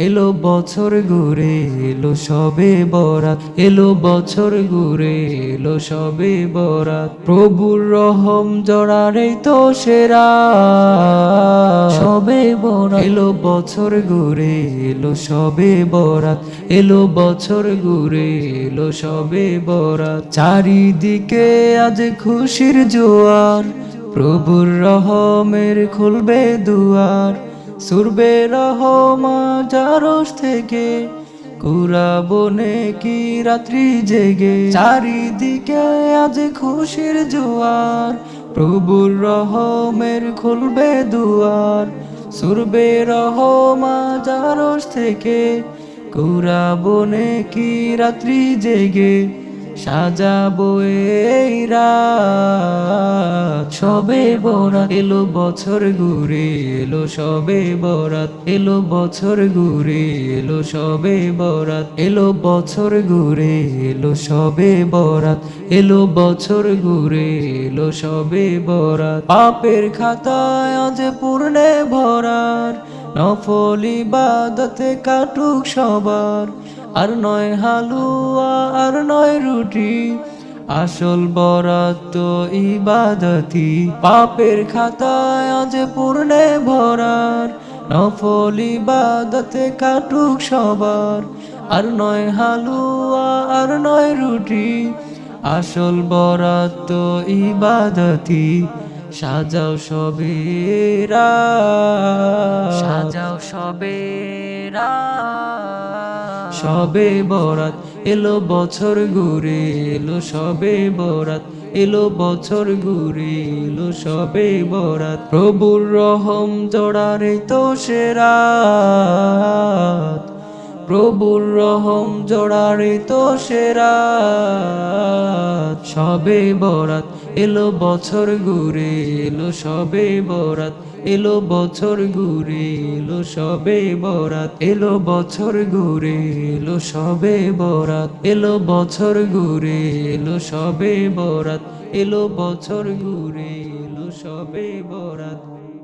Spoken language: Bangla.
এলো বছর ঘুরে, এলো সবে বরাত। এলো বছর ঘুরে, এলো সবে বরাত। প্রভুর রহম জড়ারে তো সেরা। সবে বরাত। এলো বছর ঘুরে, এলো সবে বরাত। এলো বছর ঘুরে, এলো সবে বরাত। চারিদিকে আজ খুশির জোয়ার। প্রভুর রহমের খুলবে দুয়ার। সুরবে রহমা জারস থেকে কুরাবনে কি রাত্রি জেগে। চারিদিকে আজ খুশির জোয়ার, প্রভুর রহমের খুলবে দুয়ার। সুরবে রহমা জারস থেকে কুরাবনে কি রাত্রি জেগে। সাজাবো রাত। সবে বরাত এলো, বছর ঘুরে এলো, সবে বরাত এলো, বছর ঘুরে এলো, সবে বরাত এলো, বছর ঘুরে এলো, সবে বরাত এলো, বছর ঘুরে এলো, সবে বরাত। পাপের খাতায় আজ পূর্ণে ভরার, নফল ইবাদতে কাটুক সবার। আর নয় হালুয়া, আর নয় রুটি। আসল বরাত ইবাদতি। পাপের খাতায় আজ পূর্ণে ভরার। নফল ইবাদতে কাটুক সবার। আর নয় হালুয়া, আর নয় রুটি। আসল বরাত ইবাদতি। সাজাও সবেরা। সাজাও সবেরা। সবে বরাত এলো বছর ঘুরে এলো সবে বরাত, এলো বছর ঘুরে এলো সবে বরাত। প্রভুর রহম জড়ারে তো সেরাত প্রভুর রহম জড়ারে তো সেরাত সবে বরাত এলো বছর ঘুরে, এলো সবে বরাত। এলো বছর ঘুরে, এলো সবে বরাত। এলো বছর ঘুরে, এলো সবে বরাত। এলো বছর ঘুরে, এলো সবে বরাত। এলো বছর ঘুরে, এলো সবে বরাত।